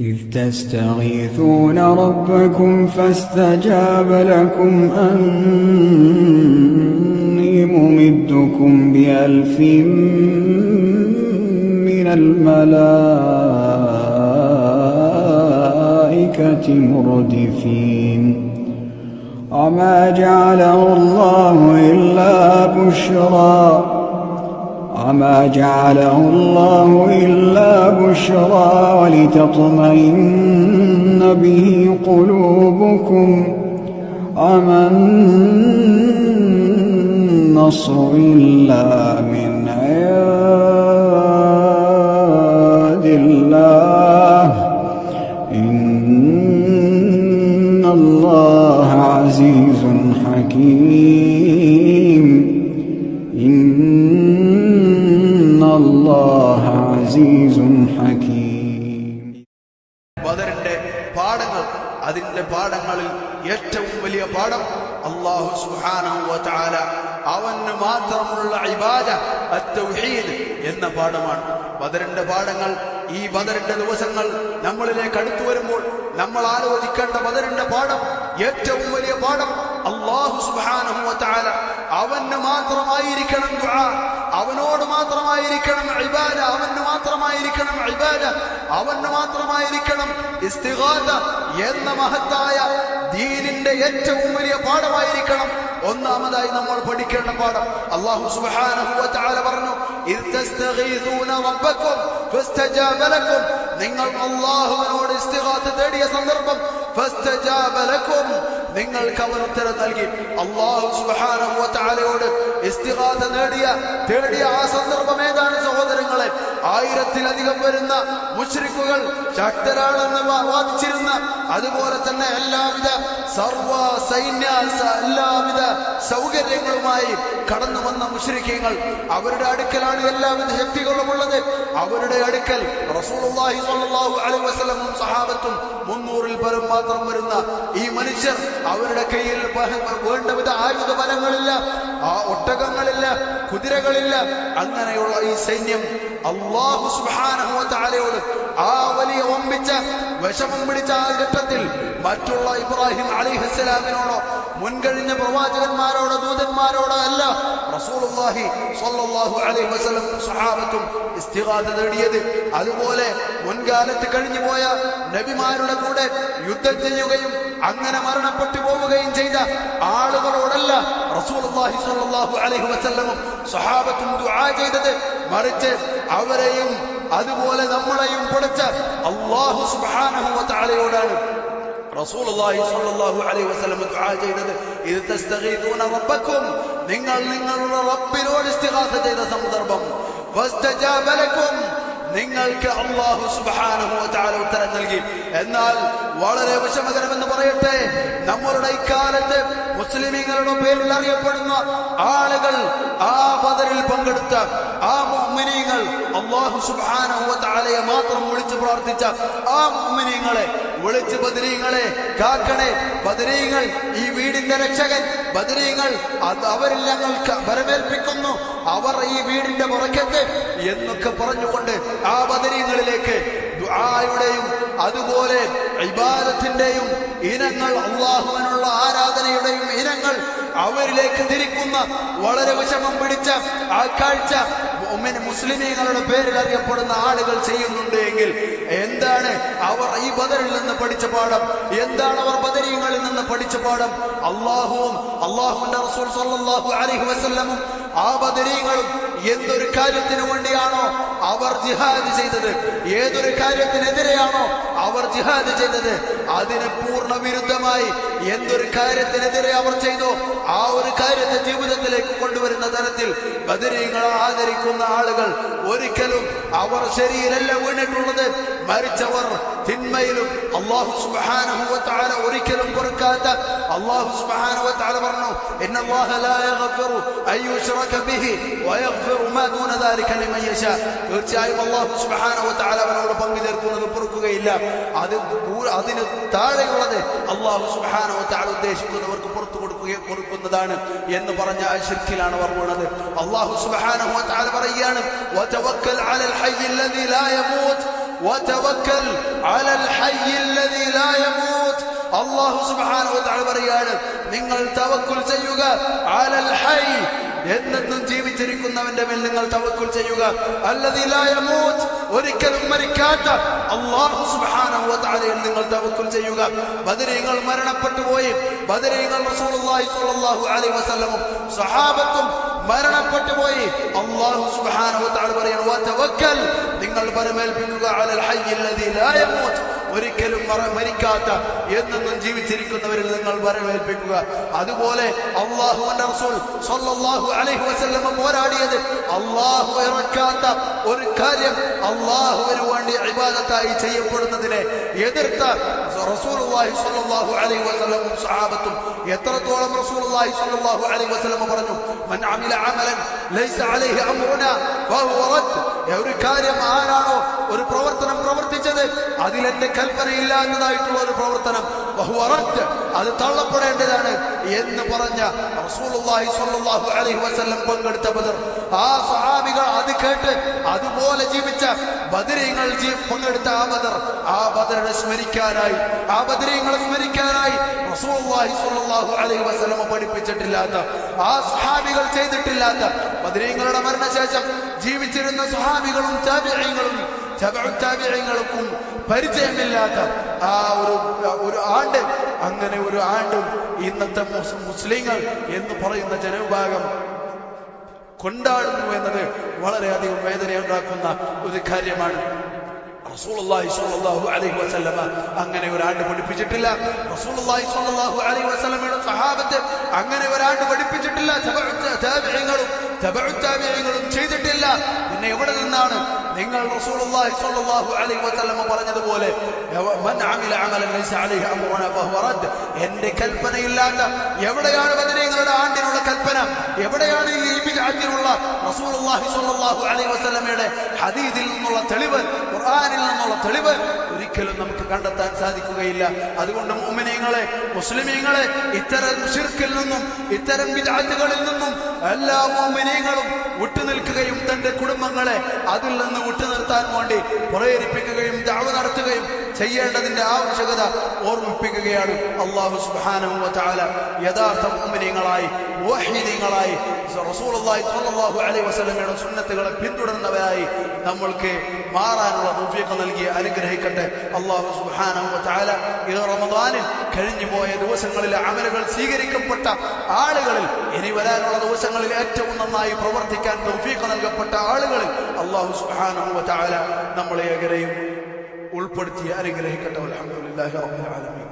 إذ تستغيثون ربكم فاستجاب لكم أني ممدكم بألف من الملائكة مردفين. وما جعله الله إلا بشرى. وما جعله الله إلا بشرى ولتطمئن به قلوبكم وما النصر إلا من عند الله. إن الله عزيز حكيم. പാഠങ്ങൾ. അതിന്റെ പാഠങ്ങളിൽ ഏറ്റവും വലിയ പാഠം അള്ളാഹു തആല അവന് മാത്രമുള്ള ഇബാദ അത്തൗഹീദ് എന്ന പാഠമാണ്. ബദറിന്റെ പാഠങ്ങൾ ഈ ബദറിന്റെ ദിവസങ്ങൾ നമ്മളിലേക്ക് അടുത്തു വരുമ്പോൾ നമ്മൾ ആലോചിക്കേണ്ട ബദറിന്റെ പാഠം ഏറ്റവും വലിയ പാഠം അള്ളാഹു തആല അവന് മാത്രമായിരിക്കണം ദുആ. അവനോട് മാത്രമായിരിക്കണം ഇബാദ അവന് മാത്രമായിരിക്കണം ഇബാദ അവന് മാത്രമായിരിക്കണം ഇസ്തിഹാദ എന്ന മഹത്തായ ദീനിന്റെ ഏറ്റവും വലിയ പാഠമായിരിക്കണം. ഒന്നാമതായി നമ്മൾ പഠിക്കേണ്ട പാഠം അള്ളാഹു സുബ്ഹാനഹു വ തആല പറഞ്ഞു ഇദ് റബ്ബകും ഫസ്തജാബ നിങ്ങൾ അല്ലാഹുവിനോട് ഇസ്തിഗാസ തേടിയ സന്ദർഭം നിങ്ങൾക്ക് അവൻ ഉത്തരം നൽകി. അള്ളാഹു തആലയോട് നേടിയ തേടിയ ആ സന്ദർഭം ഏതാണ് സഹോദരങ്ങളെ? ആയിരത്തിലധികം വരുന്ന മുശ്രിക്കുകൾ ശക്തരാണെന്ന് വാദിച്ചിരുന്ന അതുപോലെ തന്നെ എല്ലാവിധ സർവ സൈന്യ എല്ലാവിധ സൗകര്യങ്ങളുമായി കടന്നു വന്ന മുഷ്രിഖ്യങ്ങൾ അവരുടെ അടുക്കലാണ് എല്ലാവിധ ശക്തികളും ഉള്ളത്. അവരുടെ അടുക്കൽ റസൂലുള്ളാഹി സ്വല്ലല്ലാഹു അലൈഹി വസല്ലമും സഹാബത്തും മുന്നൂറിൽ പരം മാത്രം വരുന്ന ഈ മനുഷ്യർ അവരുടെ കയ്യിൽ വേണ്ടവിധ ആയുധ ബലങ്ങളില്ല ആ ഒട്ടകങ്ങളില്ല കുതിരകളില്ല അങ്ങനെയുള്ള ഈ സൈന്യം അള്ളാഹു സുബ്ഹാനഹു വ തആലയോട് ആ വലിയ ഒമ്പിച്ച വിഷമം പിടിച്ച ആ ഘട്ടത്തിൽ മറ്റുള്ള ഇബ്രാഹിം അലിഹസ്സലാമിനോടോ മുൻകഴിഞ്ഞ പ്രവാചകന്മാരോടോ ദൂതന്മാരോടോ അല്ല റസൂലുള്ളാഹി സ്വല്ലല്ലാഹു അലൈഹി വസല്ലം സഹാബത്തും ഇസ്തിഗാഥ നേടിയത്. അതുപോലെ മുൻകാലത്ത് കഴിഞ്ഞു പോയ നബിമാരുടെ കൂടെ യുദ്ധം ചെയ്യുകയും അങ്ങനെ മരണപ്പെട്ടു പോവുകയും ചെയ്ത ആളുകളോടല്ല റസൂലുള്ളാഹി സ്വല്ലല്ലാഹു അലൈഹി വസല്ലമും സഹാബത്തും ദുആ ചെയ്തത്. മറിച്ച് അവരെയും അതുപോലെ നമ്മളെയും പഠിച്ച അള്ളാഹു സുബ്ഹാനഹു വ തആലയോടാണ് റസൂലുള്ളാഹി സ്വല്ലല്ലാഹു അലൈഹി വസല്ലം ദുആ ചെയ്തത് ഇത് തസ്തഗീഥൂന റബ്ബക്കും നിങ്ങൾ നിങ്ങളുടെ റബ്ബിനോട് ഇസ്തിഗാസ ചെയ്ത സന്ദർഭം. നിങ്ങൾക്ക് അള്ളാഹു സുബ്ഹാനഹു വതആല ഉത്തരം നൽകി. എന്നാൽ വളരെ വിഷമകരമെന്ന് പറയട്ടെ നമ്മളുടെ ഇക്കാലത്ത് മുസ്ലിമീങ്ങളുടെ പേരിൽ അറിയപ്പെടുന്ന ആളുകൾ ആ ബദറിൽ പങ്കെടുത്ത ആ മുഅ്മിനീങ്ങൾ അള്ളാഹു സുബ്ഹാനഹു വതആലയെ മാത്രം വിളിച്ചു പ്രാർത്ഥിച്ച ആ മുഅ്മിനീങ്ങളെ വിളിച്ച് ബദരീങ്ങളെ കാക്കണേ. ബദരീങ്ങൾ ഈ വീടിന്റെ രക്ഷകൻ. ബദരീങ്ങൾ അത് അവരിൽ ഞങ്ങൾ അവർ ഈ വീടിന്റെ പുറക്കത്ത് എന്നൊക്കെ പറഞ്ഞുകൊണ്ട് ആ ബദരീങ്ങളിലേക്ക് ദുആയുടെയും അതുപോലെ ഇബാദത്തിന്റെയും ഇനങ്ങൾ അള്ളാഹുവിനുള്ള ഇനങ്ങൾ അവരിലേക്ക് തിരിക്കുന്ന വളരെ വിഷമം പിടിച്ച ആ കാഴ്ച മുസ്ലിമീങ്ങളുടെ പേരിൽ അറിയപ്പെടുന്ന ആളുകൾ ചെയ്യുന്നുണ്ട് എങ്കിൽ എന്താണ് അവർ ഈ ബദറിൽ നിന്ന് പഠിച്ച പാഠം? എന്താണ് അവർ ബദരീങ്ങളിൽ നിന്ന് പഠിച്ച പാഠം? അള്ളാഹുവും അള്ളാഹുവിന്റെ റസൂൽ വസല്ലമും ആ ബദരീങ്ങളും എന്തൊരു കാര്യത്തിനു വേണ്ടിയാണോ അവർ ജിഹാദ് ചെയ്തത്? ഏതൊരു കാര്യത്തിനെതിരെയാണോ അവർ ജിഹാദ് ചെയ്തത്? അതിന് പൂർണ വിരുദ്ധമായി എന്തൊരു കാര്യത്തിനെതിരെ അവർ ചെയ്തോ ആ ഒരു കാര്യത്തെ ജീവിതത്തിലേക്ക് കൊണ്ടുവരുന്ന തരത്തിൽ ബദരീങ്ങളെ ആദരിക്കുന്ന ആളുകൾ ഒരിക്കലും അവർ ശരീരല്ല വീണിട്ടുള്ളത്. മരിച്ചവർ തിന്മയിലും അള്ളാഹു സുബ്ഹാനഹു വ തആല ഒരിക്കലും പൊറുക്കാത്ത അള്ളാഹു സുബ്ഹാനഹു വ തആല പറഞ്ഞു ഇന്നല്ലാഹ ലാ യഗ്ഫിറു അൻ യുശ്റക ബിഹി വയഗ്ഫിറു മാ ദൂന ദാലിക ലിമൻ യശാ തീർച്ചയായും അള്ളാഹു സുബ്ഹാനഹു വ തആല അവനോട് പങ്കു ചേർക്കുന്നത് പൊറുക്കുകയില്ല അത് കൂ- അതിന് താഴെയുള്ളത് അള്ളാഹു സുബ്ഹാനഹു വ തആല ഉദ്ദേശിക്കുന്നവർക്ക് പുറത്തു കൊടുക്കുകയും കൊടുക്കുന്നതാണ് എന്ന് പറഞ്ഞ ആ ശിർക്കിലാണ് അവർ വീണത് അള്ളാഹു സുബ്ഹാനഹു വ തആല പറയുകയാണ് വതവക്കൽ അലൽ ഹയ്യ الذي لا يموت وتوكل على الحي الذي لا يموت അള്ളാഹു സുബാനോദാണ് പറയാണ് നിങ്ങൾ തവക്കുൽ ചെയ്യുക അലൽ ഹൈ എന്നെന്നും ജീവിച്ചിരിക്കുന്നവന്റെ മേൽ നിങ്ങൾ തവക്കുൽ ചെയ്യുക അല്ലതിലായമൂത്ത് ഒരിക്കലും മരിക്കാത്ത അള്ളാഹു സുബാനോദാലയിൽ നിങ്ങൾ തവക്കുൽ ചെയ്യുക ബദരീങ്ങൾ മരണപ്പെട്ടു പോയി ബദരീങ്ങൾ റസൂലുള്ളാഹി സ്വല്ലല്ലാഹു അലൈഹി വസല്ലമും സഹാബത്തും മരണപ്പെട്ടു പോയി. അല്ലാഹു സുബ്ഹാനഹു വ തആല പറയുന്നു വതവക്കൽ നിങ്ങൾ പരമേൽപ്പിക്കുക അലൽ ഹയ്യ് അല്ലദീ ലാ യമൂത്ത്. ഒരിക്കലും മരിക്കാത്ത എന്നെന്നും ജീവിച്ചിരിക്കുന്നവരിൽ നിങ്ങൾ വരവേൽപ്പിക്കുക. അതുപോലെ അള്ളാഹുവിന്റെ റസൂൽ സല്ലല്ലാഹു അലൈഹി വസല്ലമ പോരാടിയത് അള്ളാഹു ഇറക്കാത്ത ഒരു കാര്യം അള്ളാഹുവിന് വേണ്ടി ഇബാദത്തായി ചെയ്യപ്പെടുന്നതിനെ എതിർത്ത റസൂലുള്ളാഹി സ്വല്ലല്ലാഹു അലൈഹി വസല്ലമും സഹാബത്തും എത്രത്തോളം റസൂലുള്ളാഹി സ്വല്ലല്ലാഹു അലൈഹി വസല്ലമ പറഞ്ഞു മൻ അമില അമലൻ ലൈസ അലൈഹി അംറുനാ ഫഹുവ ഒരു കാര്യം ആരാണോ ഒരു പ്രവർത്തനം പ്രവർത്തിച്ചത് അതിലെന്റെ കൽപ്പനയില്ല എന്നതായിട്ടുള്ള ഒരു പ്രവർത്തനം. ഫഹുവ അത് തള്ളപ്പെടേണ്ടതാണ് എന്ന് പറഞ്ഞ റസൂലുള്ളാഹി സ്വല്ലല്ലാഹു അലൈഹി വസല്ലം പങ്കെടുത്ത ബദർ. ആ സഹാബികൾ അത് കേട്ട് അതുപോലെ ജീവിച്ച ബദരീങ്ങൾ പങ്കെടുത്ത ആ ബദർ ആ ബദറിനെ സ്മരിക്കാനായി ആ ബദരീങ്ങളെ സ്മരിക്കാനായി റസൂലുള്ളാഹി സ്വല്ലല്ലാഹു അലൈഹി വസല്ലം പഠിപ്പിച്ചിട്ടില്ലാത്ത ആ സഹാബികൾ ചെയ്തിട്ടില്ലാത്ത ബദരീങ്ങളുടെ മരണശേഷം ജീവിച്ചിരുന്ന സഹാബികളും താബിഈങ്ങളും ചാപ്യങ്ങൾക്കും പരിചയമില്ലാത്ത ആ ഒരു ഒരു ആണ്ട് അങ്ങനെ ഒരു ആണ്ടും ഇന്നത്തെ മുസ്ലിങ്ങൾ എന്ന് പറയുന്ന ജനവിഭാഗം കൊണ്ടാടുന്നു എന്നത് വളരെയധികം വേദനയുണ്ടാക്കുന്ന ഒരു കാര്യമാണ്. റസൂലുള്ളാഹി സ്വല്ലല്ലാഹു അലൈഹി വസല്ലമ അങ്ങനെ ഒരാണ്ട് പഠിപ്പിച്ചിട്ടില്ല. റസൂലുള്ളാഹി സ്വല്ലല്ലാഹു അലൈഹി വസല്ലമയുടെ അങ്ങനെ ഒരാണ്ട് പഠിപ്പിച്ചിട്ടില്ല. തബഉ താബിഈങ്ങളും ചെയ്തിട്ടില്ല. പിന്നെ എവിടെ നിന്നാണ് നിങ്ങൾ റസൂലുള്ളാഹി സ്വല്ലല്ലാഹു അലൈഹി വസല്ലം പറഞ്ഞതുപോലെ മൻ അമില അമലൻ ലൈസ അലൈഹി അംറുനാ ഫഹുവ റദ്ദ്. എന്റെ കൽപ്പനയില്ലാത്ത എവിടെയാണ് ബദരീങ്ങളുടെ ആണ്ടിനുള്ള കൽപ്പന? എവിടെയാണ് ഈ ബിദ്അത്തിനുള്ള റസൂലുള്ളാഹി സ്വല്ലല്ലാഹു അലൈഹി വസല്ലമയുടെ ഹദീസിൽ നിന്നുള്ള തെളിവ് ഖുർആനിൽ നിന്നുള്ള തെളിവ് ഒരിക്കലും നമുക്ക് കണ്ടെത്താൻ സാധിക്കുകയില്ല. അതുകൊണ്ട് മുഅ്മിനീങ്ങളെ മുസ്ലിമീങ്ങളെ ഇത്തരം ശിർക്കിൽ നിന്നും ഇത്തരം ബിദ്അത്തുകളിൽ നിന്നും എല്ലാ മുഅ്മിനീങ്ങളും വിട്ടുനിൽക്കുകയും തന്റെ കുടുംബങ്ങളെ അതിൽ നിന്ന് വിട്ടുനിർത്താൻ വേണ്ടി പ്രേരിപ്പിക്കുകയും ദഅവ നടത്തുകയും ചെയ്യേണ്ടതിന്റെ ആവശ്യകത ഓർമ്മിപ്പിക്കുകയാണ് അള്ളാഹു തആല. യഥാർത്ഥ മുഅ്മിനീങ്ങളായി മുഅ്ഹിദീങ്ങളായി റസൂലുള്ളാഹി സ്വല്ലല്ലാഹു അലൈഹി വസല്ലമയുടെ സുന്നത്തുകളെ പിന്തുടരുന്നവരായി നമ്മൾക്ക് മാറാനുള്ള തൗഫീഖ് നൽകി അനുഗ്രഹിക്കട്ടെ. അല്ലാഹു സുബ്ഹാനഹു വ തആല ഈ റമദാനിൽ കഴിഞ്ഞുപോയ ദിവസങ്ങളിലെ അമലുകൾ സ്വീകരിക്കപ്പെട്ട ആളുകളിൽ ഇനി വരാനുള്ള ദിവസങ്ങളിൽ ഏറ്റവും നന്നായി പ്രവർത്തിക്കാൻ തൗഫീഖ് നൽകപ്പെട്ട ആളുകളിൽ അല്ലാഹു സുബ്ഹാനഹു വ തആല നമ്മളെ ഏകരെയും ഉൾപ്പെടുത്തി അനുഗ്രഹിക്കട്ടെ. അൽഹംദുലില്ലാഹി റബ്ബിൽ ആലമീൻ.